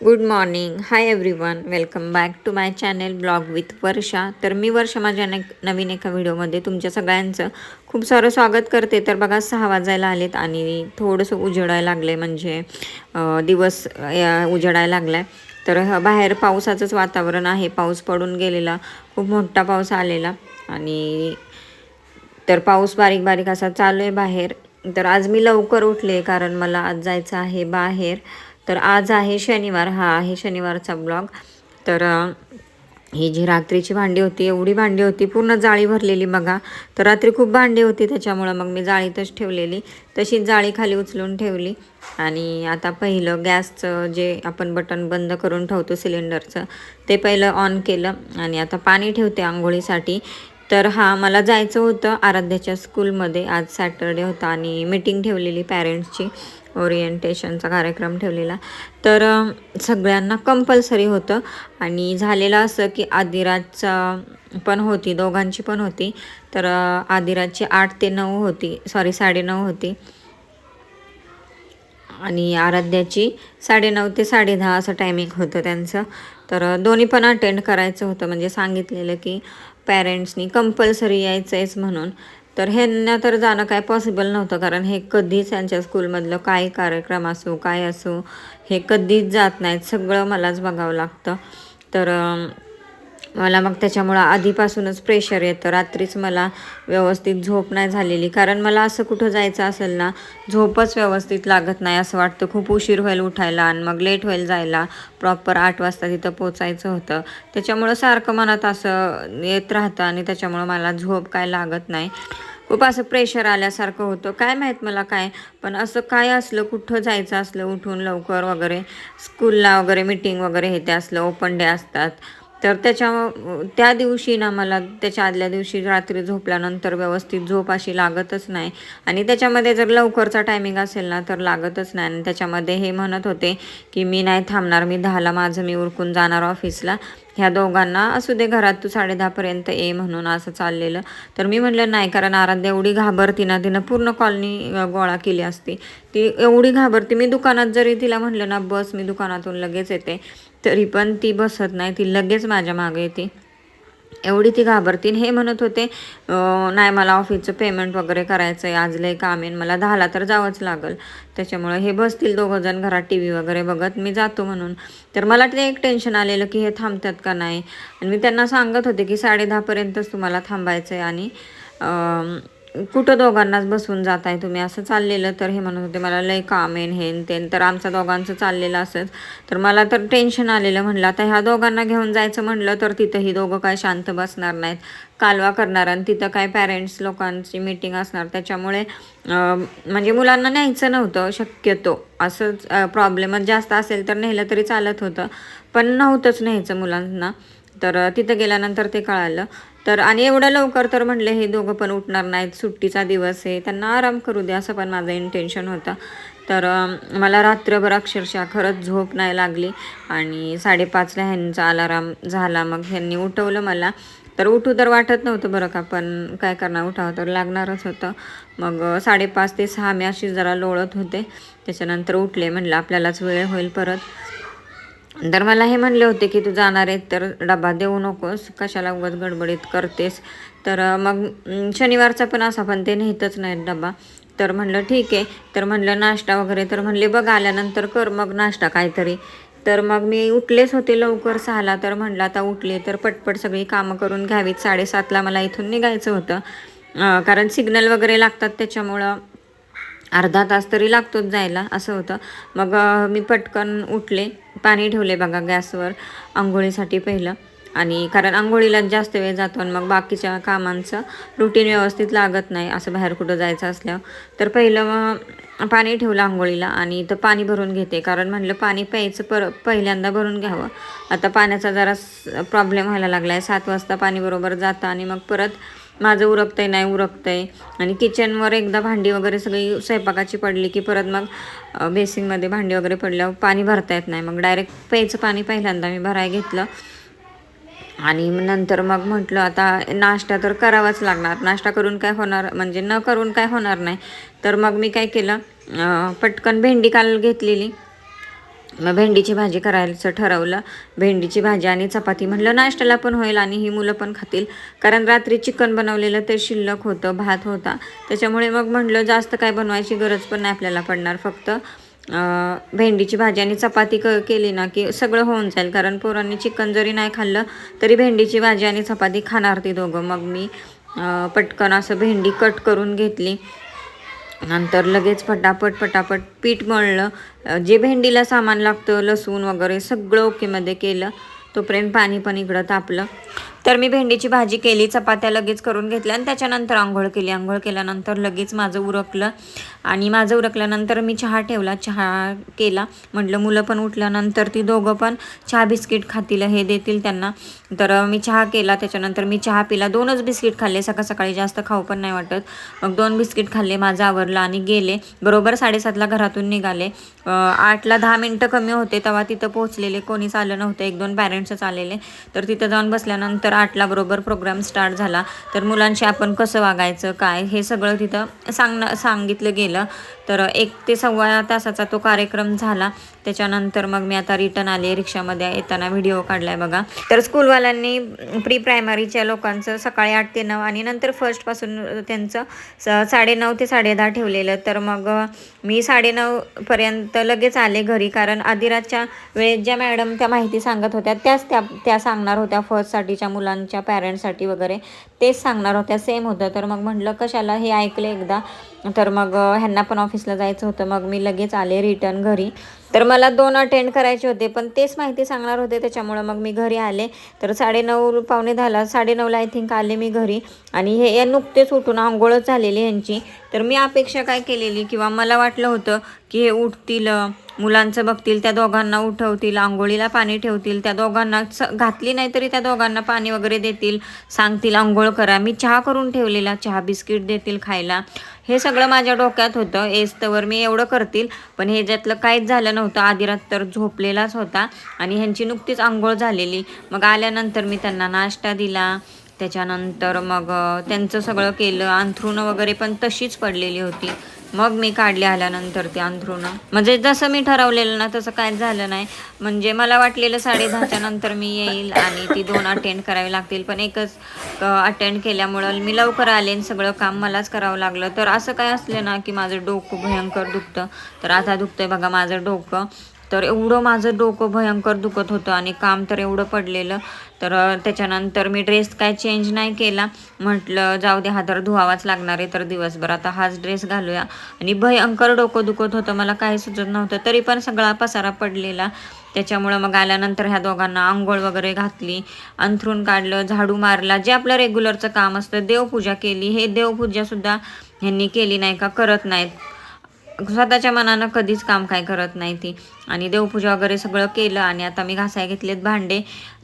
Good morning hi everyone welcome back to my channel blog with Varsha तर मी वर्षा माझ्या ने नवीन एका व्हिडिओमध्ये तुमच्या सगळ्यांचं खूप सारं स्वागत करते. तर बघा सहा वाजायला आलेत आणि थोडंसं उजेडायला लागले म्हणजे दिवस अं, उजेडायला लागला आहे तर ह- बाहेर पावसाचंच वातावरण आहे. पाऊस पडून गेलेला. खूप मोठा पाऊस आलेला. आणि तर पाऊस बारीक बारीक असा चालू आहे बाहेर. तर आज मी लवकर उठले कारण मला आज जायचं आहे बाहेर. तर आज आहे शनिवार हा आहे शनिवारचा ब्लॉग. तर ही जी रात्रीची भांडी होती एवढी भांडी होती पूर्ण जाळी भरलेली बघा. तर रात्री खूप भांडी होती त्याच्यामुळं मग मी जाळीतच ठेवलेली. तशीच जाळी खाली उचलून ठेवली. आणि आता पहिलं गॅसचं जे आपण बटन बंद करून ठेवतो सिलेंडरचं ते पहिलं ऑन केलं. आणि आता पाणी ठेवते आंघोळीसाठी. तर हा मला जायचं होतं आराध्याच्या स्कूलमध्ये. आज सॅटरडे होता आणि मीटिंग ठेवलेली पॅरेंट्सची. ओरिएंटेशनचा कार्यक्रम ठेवलेला. तर सगळ्यांना कंपल्सरी होतं. आणि झालेलं असं की आदिराजचा पण होती दोघांची पण होती. तर आदिराजची आठ ते नऊ होती. सॉरी साडेनऊ होती. आणि आराध्याची साडेनऊ ते साडेदहा असं टायमिंग होतं त्यांचं. तर दोन्ही पण अटेंड करायचं होतं. म्हणजे सांगितलेलं की पॅरेंट्सनी कंपल्सरी यायचं आहेच म्हणून. तर ह्यांना तर जाणं काय पॉसिबल नव्हतं. कारण हे कधीच यांच्या स्कूलमधलं काय कार्यक्रम असो काय असो हे कधीच जात नाहीत. सगळं मलाच बघावं लागतं. तर मला मग त्याच्यामुळं आधीपासूनच प्रेशर येतं. रात्रीच मला व्यवस्थित झोप नाही झालेली. कारण मला असं कुठं जायचं असेल ना झोपच व्यवस्थित लागत नाही असं वाटतं. खूप उशीर होईल उठायला आणि मग लेट होईल जायला. प्रॉपर आठ वाजता तिथं पोचायचं होतं. त्याच्यामुळं सारखं मनात असं येत राहतं आणि त्याच्यामुळं मला झोप काय लागत नाही. खूप असं प्रेशर आल्यासारखं होतं. काय माहीत मला काय पण असं काय असलं कुठं जायचं असलं उठून लवकर वगैरे स्कूलला वगैरे मिटिंग वगैरे हे ते असलं ओपन डे असतात. तर त्याच्या त्या दिवशी ना मला त्याच्या आदल्या दिवशी रात्री झोपल्यानंतर व्यवस्थित झोप अशी लागतच नाही. आणि त्याच्यामध्ये जर लवकरचा टायमिंग असेल ना तर लागतच नाही. आणि त्याच्यामध्ये हे म्हणत होते की मी नाही थांबणार मी दहाला माझं मी उरकून जाणार ऑफिसला ह्या दोघांना असू दे घरात तू साडेदहापर्यंत ये म्हणून असं चाललेलं. तर मी म्हटलं नाही कारण आराध्या एवढी घाबरती ना तिनं पूर्ण कॉलनी गोळा केली असती. ती एवढी घाबरती मी दुकानात जरी तिला म्हटलं ना बस मी दुकानातून लगेच येते. तरी पण ती बसत नाही. ती लगेच माझ्या मागे येते. एवढी ती घाबरतीन. हे म्हणत होते नाही मला ऑफिसचं पेमेंट वगैरे करायचं आहे आज लय काम आहे मला दहाला तर जावंच लागल. त्याच्यामुळे हे बसतील दोघं जण घरात टी व्ही वगैरे बघत. मी जातो म्हणून. तर मला ते एक टेन्शन आलेलं की हे थांबतात का नाही? आणि मी त्यांना सांगत होते की साडेदहापर्यंतच तुम्हाला थांबायचं आहे आणि कुठं दोघांनाच बसून जात आहे तुम्ही? असं चाललेलं तर हे म्हणत होते मला लय काम आहे हे तेन ते तर आमचं दोघांचं चाललेलं असंच. तर मला तर टेन्शन आलेलं म्हणलं आता ह्या दोघांना घेऊन जायचं म्हणलं तर तिथंही दोघं काय शांत बसणार नाहीत. कालवा करणार आणि तिथं काय पॅरेंट्स लोकांची मीटिंग असणार. त्याच्यामुळे म्हणजे मुलांना न्यायचं नव्हतं शक्यतो. असंच प्रॉब्लेमच जास्त असेल तर नेलं तरी चालत होतं. पण नव्हतंच न्यायचं मुलांना. तर तिथं गेल्यानंतर ते कळालं. तर आणि एवढं लवकर तर म्हणले हे दोघं पण उठणार नाहीत सुट्टीचा दिवस आहे त्यांना आराम करू दे असं पण माझं इंटेन्शन होतं. तर मला रात्रभर अक्षरशः खरंच झोप नाही लागली आणि साडेपाचला ह्यांचा अलाराम झाला. मग ह्यांनी उठवलं मला. तर उठू तर वाटत नव्हतं बरं का पण काय करणार उठावं तर लागणारच होतं. मग साडेपाच ते सहा मी अशी जरा लोळत होते. त्याच्यानंतर उठले म्हणलं आपल्यालाच वेळ होईल परत. तर मला हे म्हणले होते की तू जाणार आहे तर डबा देऊ नकोस. कशाला उगाच गडबडीत करतेस? तर मग शनिवारचा पण असा पण ते नेतच नाहीत डबा. तर म्हणलं ठीक आहे. तर म्हणलं नाश्ता वगैरे तर म्हणले बघ आल्यानंतर कर मग नाश्ता काहीतरी. तर मग मी उठलेच होते लवकर सहाला. तर म्हणलं आता उठले तर पटपट सगळी कामं करून घ्यावीत. साडेसातला मला इथून निघायचं होतं. कारण सिग्नल वगैरे लागतात त्याच्यामुळं अर्धा तास तरी लागतोच जायला असं होतं. मग मी पटकन उठले. पाणी ठेवले बघा गॅसवर आंघोळीसाठी पहिलं. आणि कारण आंघोळीला जास्त वेळ जातो आणि मग बाकीच्या कामांचं रुटीन व्यवस्थित लागत नाही असं बाहेर कुठं जायचं असल्यावर. तर पहिलं मग पाणी ठेवलं आंघोळीला आणि तर पाणी भरून घेते. कारण म्हणलं पाणी प्यायचं पर पहिल्यांदा भरून घ्यावं. आता पाण्याचा जरा प्रॉब्लेम व्हायला लागला आहे सात वाजता पाणी बरोबर जातं आणि मग परत माझं उरकतंय नाही उरकतंय. आणि किचनवर एकदा भांडी वगैरे सगळी स्वयंपाकाची पडली की परत मग बेसिनमध्ये भांडी वगैरे पडल्यावर पाणी भरता येत नाही. मग डायरेक्ट प्यायचं पाणी पहिल्यांदा मी भराय घेतलं. आणि नंतर मग म्हटलं आता नाश्ता तर करावाच लागणार. नाश्ता करून काय होणार? म्हणजे न करून काय होणार नाही. तर मग मी काय केलं पटकन भेंडी काल घेतलेली. मग भेंडीची भाजी करायचं ठरवलं. भेंडीची भाजी आणि चपाती म्हटलं नाश्त्याला पण होईल आणि ही मुलं पण खातील. कारण रात्री चिकन बनवलेलं ते शिल्लक होतं भात होता. त्याच्यामुळे मग म्हणलं जास्त काय बनवायची गरज पण नाही आपल्याला पडणार फक्त भेंडीची भाजी आणि चपाती क केली ना की सगळं होऊन जाईल. कारण पोरांनी चिकन जरी नाही खाल्लं तरी भेंडीची भाजी आणि चपाती खाणार ती दोघं. मग मी पटकन असं भेंडी कट करून घेतली. नंतर लगेच पटापट पटापट पीठ मळलं. जे भेंडीला सामान लागतं लसूण वगैरे सगळं ओकेमध्ये केलं. तोपर्यंत पाणी पण इकडं तापलं. तर मी भेंडीची भाजी केली चपात्या लगेच करून घेतल्या आणि त्याच्यानंतर आंघोळ केली. आंघोळ केल्यानंतर लगेच माझं उरकलं आणि माझं उरकल्यानंतर मी चहा ठेवला. चहा केला. म्हटलं मुलं पण उठल्यानंतर ती दोघं पण चहा बिस्किट खातील हे देतील त्यांना. तर मी चहा केला. त्याच्यानंतर मी चहा पिला. दोनच बिस्किट खाल्ले. सकाळ सकाळी जास्त खाऊ पण नाही वाटत. मग दोन बिस्किट खाल्ले. माझं आवरलं आणि गेले. बरोबर साडेसातला घरातून निघाले. आठला दहा मिनटं कमी होते. तेव्हा तिथं पोहोचलेले. कोणीच आलं नव्हतं. एक दोन पॅरेंट्सच आलेले. तर तिथं जाऊन बसल्यानंतर आठला बरोबर प्रोग्राम स्टार्ट झाला. तर मुलांशी आपण कसं वागायचं काय हे सगळं तिथं सांगणं सांगितलं गेलं. तर एक ते सव्वा तासाचा तो कार्यक्रम झाला. त्याच्यानंतर मग मी आता रिटर्न आले रिक्षामध्ये. येताना व्हिडिओ काढलाय बघा. तर स्कूलवाल्यांनी प्री प्रायमरीच्या लोकांचं सकाळी आठ ते नऊ आणि नंतर फर्स्टपासून त्यांचं स साडेनऊ ते साडेदहा ठेवलेलं. तर मग मी साडेनऊपर्यंत लगेच आले घरी कारण आदिराच्या वेळेत ज्या मॅडम त्या माहिती सांगत होत्या त्याच त्या त्या सांगणार होत्या फर्स्टसाठीच्या मुलांच्या पॅरेंट्ससाठी वगैरे. तेच सांगणार होत्या सेम होतं. तर मग म्हटलं कशाला हे ऐकलं एकदा? तर मग ह्यांना पण ऑफिसला जायचं होतं. मग मी लगेच आले रिटर्न घरी. तर मला दोन अटेंड करायचे होते पण तेच माहिती सांगणार होते. त्याच्यामुळं मग मी घरी आले. तर साडेनऊ पावणे दहाला साडेनऊला आय थिंक आले मी घरी. आणि हे या नुकतेच उठून आंघोळच झालेली यांची तर मी अपेक्षा काय केलेली? किंवा मला वाटलं होतं की हे उठतील मुलांचं बघतील त्या दोघांना उठवतील आंघोळीला पाणी ठेवतील त्या दोघांना स घातली नाही तरी त्या दोघांना पाणी वगैरे देतील सांगतील आंघोळ करा मी चहा करून ठेवलेला चहा बिस्किट देतील खायला. हे सगळं माझ्या डोक्यात होतं. एस्तवर मी एवढं करतील पण हे ज्यातलं काहीच झालं नव्हतं आधी रात तर झोपलेलाच होता आणि ह्यांची नुकतीच आंघोळ झालेली. मग आल्यानंतर मी त्यांना नाश्ता दिला. त्याच्यानंतर मग त्यांचं सगळं केलं. अंथरुणं वगैरे पण तशीच पडलेली होती. मग मी काढले आल्यानंतर ते अंथरुणं. म्हणजे जसं मी ठरवलेलं ना तसं काय झालं नाही. म्हणजे मला वाटलेलं साडे दहाच्या नंतर मी येईल आणि ती दोन अटेंड करावी लागतील. पण एकच अटेंड केल्यामुळं मी लवकर आले आणि सगळं काम मलाच करावं लागलं. तर असं काय असलं ना की माझं डोकं भयंकर दुखतं. तर आता दुखतंय बघा माझं डोकं. तर एवढं माझं डोकं भयंकर दुखत होतं आणि काम तर एवढं पडलेलं. तर त्याच्यानंतर मी ड्रेस काय चेंज नाही केला. म्हटलं जाऊ दे हा तर धुवावाच लागणार आहे तर दिवसभर. आता हाच ड्रेस घालूया. आणि भयंकर डोकं दुखत होतं. मला काही सुचत नव्हतं. तरी पण सगळा पसारा पडलेला. त्याच्यामुळं मग आल्यानंतर ह्या दोघांना आंघोळ वगैरे घातली. अंथरून काढलं झाडू मारला. जे आपलं रेग्युलरचं काम असतं देवपूजा केली. हे देवपूजासुद्धा ह्यांनी केली नाही का? करत नाहीत. स्वतःच्या मनानं कधीच काम काय करत नाही ती. आणि देवपूजा वगैरे सगळं केलं आणि आता मी घासाय घेतलेत भांडे.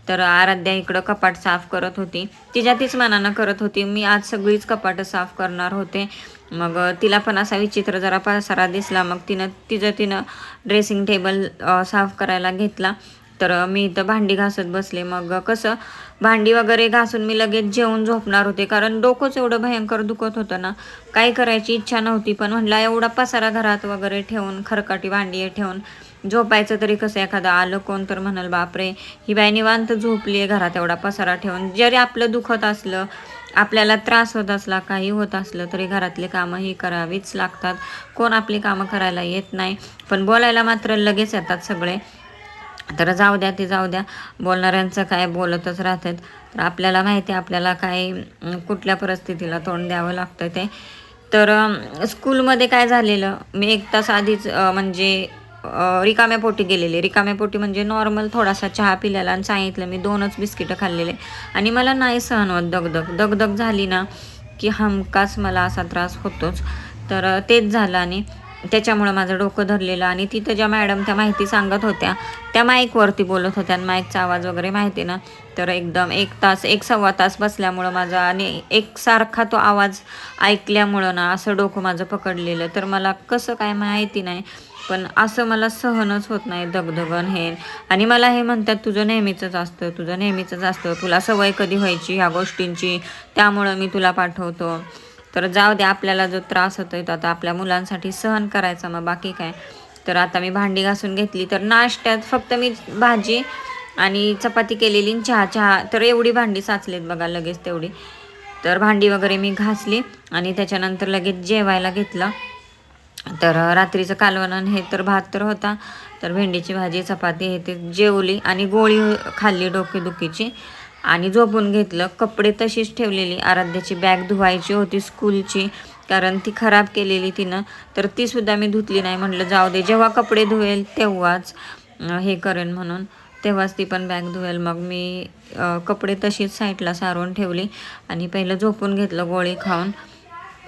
तर आराध्या इकडं कपाट साफ करत होती. तिच्या तीच मनानं करत होती. मी आज सगळीच कपाटं साफ करणार होते. मग तिला पण असा विचित्र जरा पसारा दिसला. मग तिनं तिचं तिनं ड्रेसिंग टेबल साफ करायला घेतला. तर मी इथं भांडी घासत बसले. मग कसं भांडी वगैरे घासून मी लगेच जेवून झोपणार होते. कारण डोकंच एवढं भयंकर दुखत होतं ना. काही करायची इच्छा नव्हती. पण म्हणला एवढा पसारा घरात वगैरे ठेवून खरकाटी भांडी ठेवून झोपायचं तरी कसं एखादं आलं कोण तर म्हणाल बापरे ही बाई निवांत झोपली आहे घरात एवढा पसारा ठेवून. जरी आपलं दुखत असलं आपल्याला त्रास होत असला काही होत असलं तरी घरातले कामं ही करावीच लागतात. कोण आपली कामं करायला येत नाही. पण बोलायला मात्र लगेच येतात सगळे. तर जाऊ द्या ते जाऊ द्या. बोलणाऱ्यांचं काय बोलतच राहतात. तर आपल्याला माहिती आहे आपल्याला काय कुठल्या परिस्थितीला तोंड द्यावं लागतं ते. तर स्कूलमध्ये काय झालेलं? मी एक तास आधीच म्हणजे रिकाम्या पोटी गेलेले. रिकाम्या पोटी म्हणजे नॉर्मल थोडासा चहा पिलेला आणि सांगितलं मी दोनच बिस्किटं खाल्लेले. आणि मला नाही सहन होत दगदग. दगदग झाली ना की हमखास मला असा त्रास होतोच. तर तेच झालं आणि त्याच्यामुळं माझं डोकं धरलेलं आणि तिथं ज्या मॅडम त्या माहिती सांगत होत्या त्या माईकवरती बोलत होत्या आणि माईकचा आवाज वगैरे माहिती ना. तर एकदम एक तास एक सव्वा तास बसल्यामुळं माझा आणि एकसारखा तो आवाज ऐकल्यामुळं ना असं डोकं माझं पकडलेलं. तर मला कसं काय माहिती नाही पण असं मला सहनच होत नाही दगदगन हे. आणि मला हे म्हणतात तुझं नेहमीचंच असतं तुझं नेहमीचंच असतं. तुला सवय कधी व्हायची ह्या गोष्टींची? त्यामुळं मी तुला पाठवतो. तर जाऊ दे आपल्याला जो त्रास होतोय तो आता आपल्या मुलांसाठी सहन करायचा मग बाकी काय? तर आता मी भांडी घासून घेतली तर नाश्त्यात फक्त मी भाजी आणि चपाती केलेली चहा. चहा तर एवढी भांडी साचलीत बघा लगेच तेवढी. तर भांडी वगैरे मी घासली आणि त्याच्यानंतर लगेच जेवायला घेतलं. तर रात्रीचं कालवण हे तर भात तर होता तर भेंडीची भाजी चपाती हे ते जेवली आणि गोळी खाल्ली डोकेदुखीची. आणि झोपून घेतलं. कपडे तशीच ठेवलेली. आराध्याची बॅग धुवायची होती स्कूलची कारण ती खराब केलेली तिनं. तर ती सुद्धा मी धुतली नाही. म्हटलं जाऊ दे जेव्हा कपडे धुवेल तेव्हाच हे करेन म्हणून. तेव्हाच ती पण बॅग धुवेल. मग मी कपडे तशीच साईडला सारून ठेवली आणि पहिलं झोपून घेतलं गोळी खाऊन.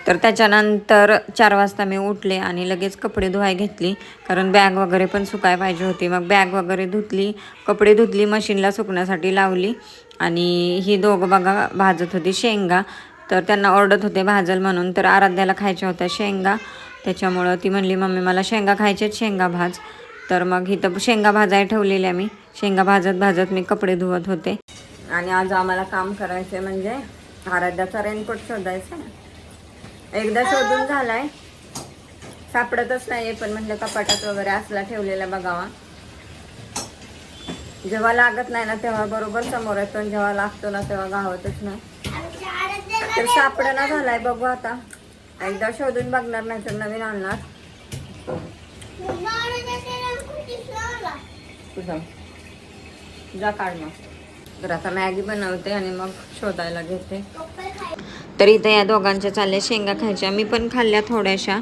तर त्याच्यानंतर चार वाजता मी उठले आणि लगेच कपडे धुवाय घेतली. कारण बॅग वगैरे पण सुकाय पाहिजे होती. मग बॅग वगैरे धुतली कपडे धुतली मशीनला सुकण्यासाठी लावली. आणि ही दोघं बघा भाजत होती शेंगा. तर त्यांना ओरडत होते भाजल म्हणून. तर आराध्याला खायच्या होत्या शेंगा. त्याच्यामुळं ती म्हणली मम्मी मला शेंगा खायच्यात शेंगा भाज. तर मग इथं शेंगा भाजाय ठेवलेल्या मी. शेंगा भाजत भाजत मी कपडे धुवत होते. आणि आज आम्हाला काम करायचं म्हणजे आराध्याचा रेनकोट शोधायचा एकदा शोधून झालाय. सापडतच नाहीये पण म्हणलं कपाटात वगैरे असला ठेवलेला बघावा. जेव्हा लागत नाही ना तेव्हा बरोबर समोर येतो जेव्हा लागतो ना तेव्हा गावतच नाही. तर सापडना झालाय बघू आता. एकदा शोधून बघणार नाही तर नवीन आणणार. जा काढ मग. तर आता मॅगी बनवते आणि मग शोधायला घेते. तर इथं या दोघांच्या चालल्या. शेंगा खायच्या. मी पण खाल्ल्या थोड्याशा.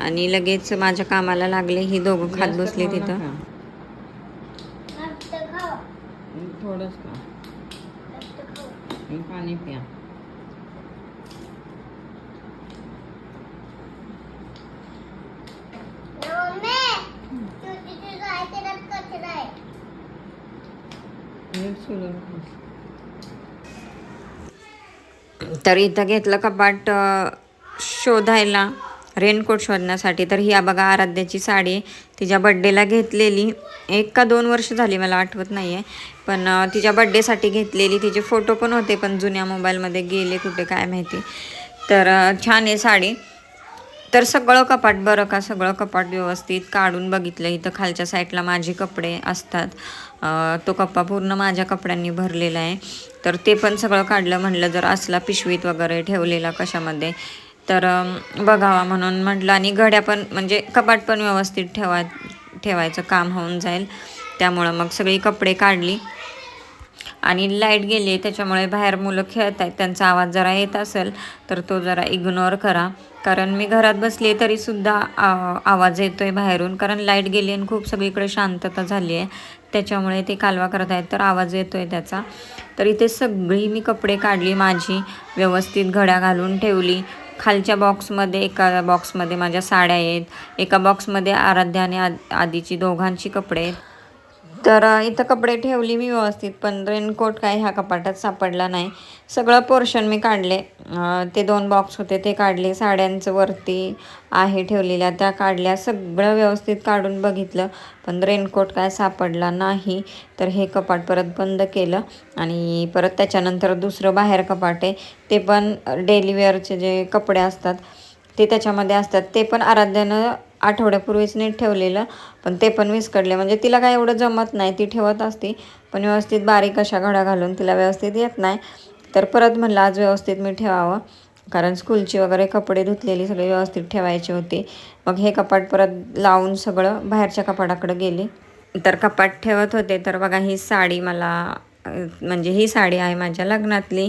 आणि लगेच माझ्या कामाला लागले. ही दोघं खात बसली तिथं. थोडंच का पाणी प्या. तर इथं घेतलं कपाट शोधायला रेनकोट शोधण्यासाठी. तर ही बघा आराध्याची साडी तिच्या बड्डेला घेतलेली. एक का दोन वर्ष झाली मला आठवत नाही आहे पण तिच्या बड्डेसाठी घेतलेली. तिचे फोटो पण होते पण जुन्या मोबाईलमध्ये गेले कुठे काय माहिती. तर छान आहे साडी. तर सगळं कपाट बरं का? सगळं कपाट व्यवस्थित काढून बघितलं. इथं खालच्या साईडला माझे कपडे असतात. तो कप्पा पूर्ण माझ्या कपड्यांनी भरलेला आहे. तर ते पण सगळं काढलं म्हणलं जर असला पिशवीत वगैरे ठेवलेला कशामध्ये तर बघावा म्हणून म्हटलं. आणि घड्या पण म्हणजे कपाट पण व्यवस्थित ठेवा ठेवायचं काम होऊन जाईल. त्यामुळं मग सगळी कपडे काढली. आणि लाइट गेली आहे त्याच्यामुळे बाहेर मुलं खेळत आहेत. त्यांचा आवाज जरा येत असेल तर तो जरा इग्नोर करा. कारण मी घरात बसली तरीसुद्धा आ- आवाज आहे बाहेरून. कारण लाइट गेली आणि खूप सगळीकडे शांतता झाली आहे. त्याच्यामुळे ते कालवा करत आहेत तर आवाज येतो आहे त्याचा. तर इथे सगळी मी कपडे काढली माझी व्यवस्थित घड्या घालून ठेवली. खालच्या बॉक्समध्ये एका बॉक्समध्ये माझ्या साड्या आहेत. एका बॉक्समध्ये आराध्याने आणि आद- आधीची दोघांची कपडे आहेत. तर इथं कपडे ठेवली मी व्यवस्थित पण रेनकोट काय ह्या कपाटात सापडला नाही. सगळं पोर्शन मी काढले. ते दोन बॉक्स होते ते काढले. साड्यांचं वरती आहे ठेवलेल्या त्या काढल्या. सगळं व्यवस्थित काढून बघितलं पण रेनकोट काय सापडला नाही. तर हे कपाट परत बंद केलं आणि परत त्याच्यानंतर दुसरं बाहेर कपाट आहे. ते पण डेली वेअरचे जे कपडे असतात ते त्याच्यामध्ये असतात. ते पण आराध्यानं आठवड्यापूर्वीच नीट ठेवलेलं पण ते पण विस्कडले म्हणजे तिला काय एवढं जमत नाही ती ठेवत असते पण व्यवस्थित बारीक अशा घड्या घालून तिला व्यवस्थित येत नाही. तर परत म्हणलं आज व्यवस्थित मी ठेवावं. कारण स्कूलची वगैरे कपडे धुतलेली सगळी व्यवस्थित ठेवायची होती. मग हे कपाट परत लावून सगळं बाहेरच्या कपाटाकडे गेले. तर कपाट ठेवत होते. तर बघा ही साडी मला म्हणजे ही साडी आहे माझ्या लग्नातली.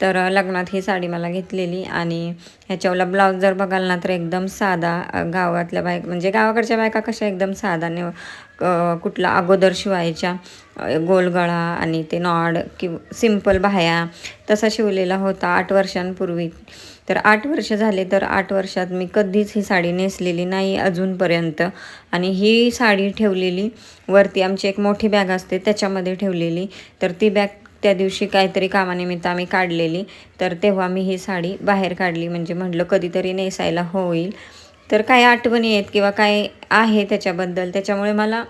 तर लग्नात ही साडी मला घेतलेली आणि ह्याच्यावला ब्लाऊज जर बघाल ना तर एकदम साधा गावातल्या बायक म्हणजे गावाकडच्या बायका कशा एकदम साधा ने कुठला अगोदर शिवायच्या गोलगळा आणि ते नॉड कि सिंपल बाह्या तसा शिवलेला होता आठ वर्षांपूर्वी. तर आठ वर्ष झाले तर आठ वर्षात मी कधीच ही साडी नेसलेली नाही अजूनपर्यंत. आणि ही साडी ठेवलेली वरती आमची एक मोठी बॅग असते त्याच्यामध्ये ठेवलेली. तर ती बॅग त्या दिवशी काहीतरी कामानिमित्त आम्ही काढलेली. तर तेव्हा मी ही साडी बाहेर काढली. म्हणजे म्हटलं कधीतरी नेसायला होईल. तर काय आठवणी आहेत किंवा काय आहे त्याच्याबद्दल. त्याच्यामुळे मला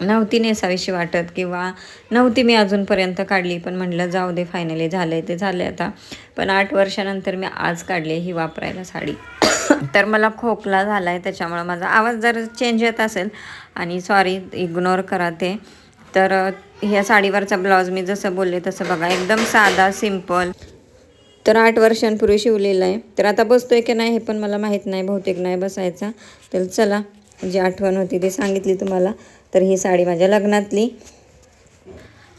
नव्हती नेसावीशी वाटत किंवा नव्हती मी अजूनपर्यंत काढली. पण म्हटलं जाऊ दे फायनली झालं आहे ते झालं आता. पण आठ वर्षानंतर मी आज काढली ही वापरायला साडी. तर मला खोकला झाला आहे त्याच्यामुळं माझा आवाज जर चेंज येत असेल आणि सॉरी इग्नोर करा ते. तर ह्या साडीवरचा ब्लाऊज मी जसं बोलले तसं बघा एकदम साधा सिंपल तर आठ वर्षांपूर्वी शिवलेलं आहे. तर आता बसतोय की नाही हे पण मला माहीत नाही बहुतेक नाही बसायचा. तर चला जी आठवण होती ती सांगितली तुम्हाला. तर ही साडी माझ्या लग्नातली.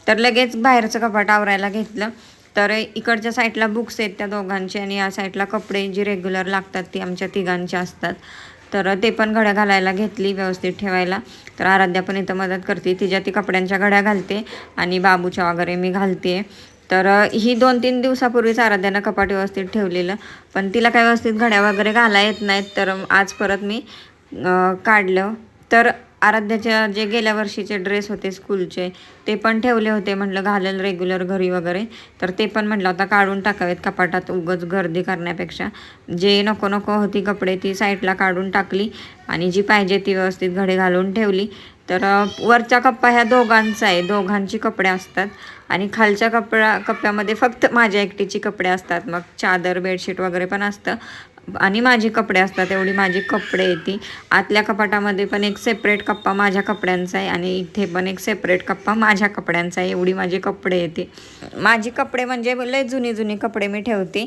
तर लगेच बाहेरचं कपाट आवरायला घेतलं. तर इकडच्या साईडला बुक्स आहेत त्या दोघांचे आणि या साईडला कपडे जी रेग्युलर लागतात ती आमच्या तिघांचे असतात. तर ते पण घड्या घालायला घेतली व्यवस्थित ठेवायला. तर आराध्या पण इथं मदत करते. तिच्या ती कपड्यांच्या घड्या घालते आणि बाबूच्या वगैरे मी घालते. तर ही दोन तीन दिवसापूर्वीच आराध्यानं कपाट व्यवस्थित ठेवलेलं. पण तिला काय व्यवस्थित घड्या वगैरे घाला येत नाहीत. तर आज परत मी काढलं. तर आराध्याच्या जे गेल्या वर्षीचे ड्रेस होते स्कूलचे ते पण ठेवले होते म्हटलं घालेल रेग्युलर घरी वगैरे. तर ते पण म्हटलं आता काढून टाकावेत कपाटात उगच गर्दी करण्यापेक्षा. जे नको नको होती कपडे ती साईडला काढून टाकली आणि जी पाहिजे ती व्यवस्थित घडे घालून ठेवली. तर वरचा कप्पा ह्या दोघांचा आहे. दोघांची कपडे असतात आणि खालच्या कपडा कप्प्यामध्ये फक्त माझ्या एकटीची कपडे असतात. मग चादर बेडशीट वगैरे पण असतं. आणि माझी कपडे असतात एवढी माझी कपडे येते आतल्या कपाटामध्ये पण एक सेपरेट कप्पा माझ्या कपड्यांचा आहे आणि इथे पण एक सेपरेट कप्पा माझ्या कपड्यांचा आहे एवढी माझे कपडे येते माझी कपडे म्हणजे लय जुनी जुनी कपडे मी ठेवते.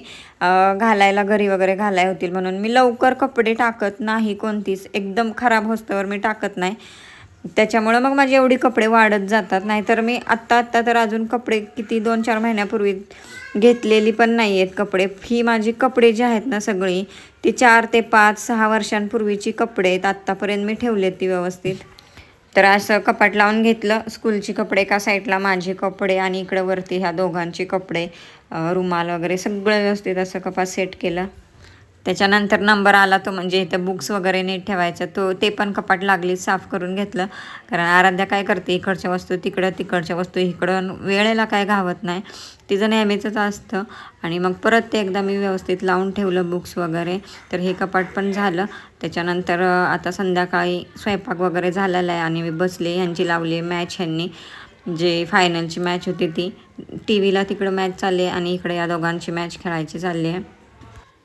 घालायला घरी वगैरे घालाय होतील म्हणून मी लवकर कपडे टाकत नाही कोणतीच. एकदम खराब होस्तवर मी टाकत नाही. त्याच्यामुळं मग माझे एवढी कपडे वाढत जातात. नाहीतर मी आत्ता आत्ता तर अजून कपडे किती दोन चार महिन्यापूर्वी घेतलेली पण नाही आहेत कपडे. ही माझी कपडे जी आहेत ना सगळी ती चार ते पाच सहा वर्षांपूर्वीची कपडे आहेत. आत्तापर्यंत मी ठेवलेत ती व्यवस्थित. तर असं कपाट लावून घेतलं. स्कूलची कपडे एका साईडला माझे कपडे आणि इकडं वरती ह्या दोघांचे कपडे रुमाल वगैरे सगळं व्यवस्थित असं कपाट सेट केलं. त्याच्यानंतर नंबर आला तो म्हणजे इथं बुक्स वगैरे नीट ठेवायचं. तो ते पण कपाट लागली साफ करून घेतलं. कारण आराध्या काय करते इकडच्या वस्तू तिकडं तिकडच्या वस्तू इकडं. वेळेला काय घावत नाही. तिचं नेहमीचंच असतं. आणि मग परत ते एकदा मी व्यवस्थित लावून ठेवलं बुक्स वगैरे. तर हे कपाट पण झालं. त्याच्यानंतर आता संध्याकाळी स्वयंपाक वगैरे झालेला आहे आणि मी बसले ह्यांची लावली मॅच ह्यांनी जे फायनलची मॅच होती ती. टी व्हीला तिकडं मॅच चालली आहे आणि इकडे या दोघांची मॅच खेळायची चालली आहे.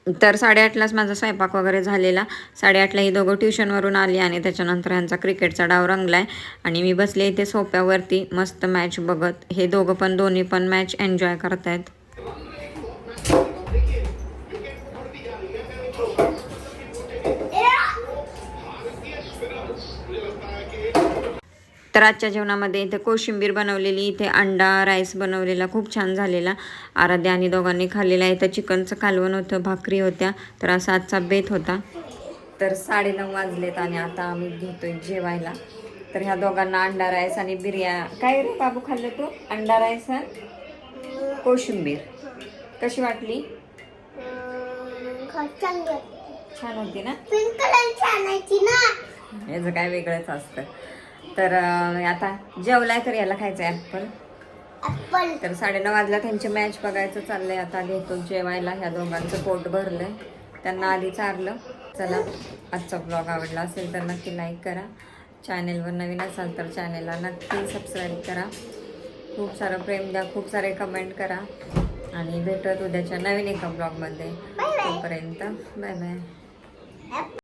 तर साडेआठलाच माझा स्वयंपाक वगैरे झालेला. साडेआठला ही दोघं ट्युशनवरून आली आणि त्याच्यानंतर यांचा क्रिकेटचा डाव रंगला आहे आणि मी बसले इथे सोप्यावरती मस्त मॅच बघत. हे दोघं पण दोन्ही पण मॅच एन्जॉय करतायत. तर आजच्या जेवणामध्ये इथे कोशिंबीर बनवलेली इथे अंडा राईस बनवलेला खूप छान झालेला. आराध्या आणि दोघांनी खाल्लेला. इथं चिकनचं कालवण होतं भाकरी होत्या तर असा आजचा बेत होता. तर साडेनऊ वाजलेत आणि आता आम्ही घेतोय जेवायला. तर ह्या दोघांना अंडा राईस आणि बिर्या. काय रे बाबू खाल्लं तू? अंडा राईस आणि कोशिंबीर. कशी वाटली? छान होती ना? याचं काय वेगळंच असतं. तर आता जेवलाय तर याला खायचं आहे ॲपल ऍपल. तर साडेनऊ वाजला त्यांची मॅच बघायचं चाललंय. आता घेतो जेवायला. ह्या दोघांचं पोट भरलंय. त्यांना आधी चारलं. चला आजचा ब्लॉग आवडला असेल तर नक्की लाईक करा. चॅनेलवर नवीन असाल तर चॅनेलला नक्की सबस्क्राईब करा. खूप सारं प्रेम द्या खूप सारे कमेंट करा. आणि भेटत उद्याच्या नवीन एका ब्लॉगमध्ये तोपर्यंत बाय बाय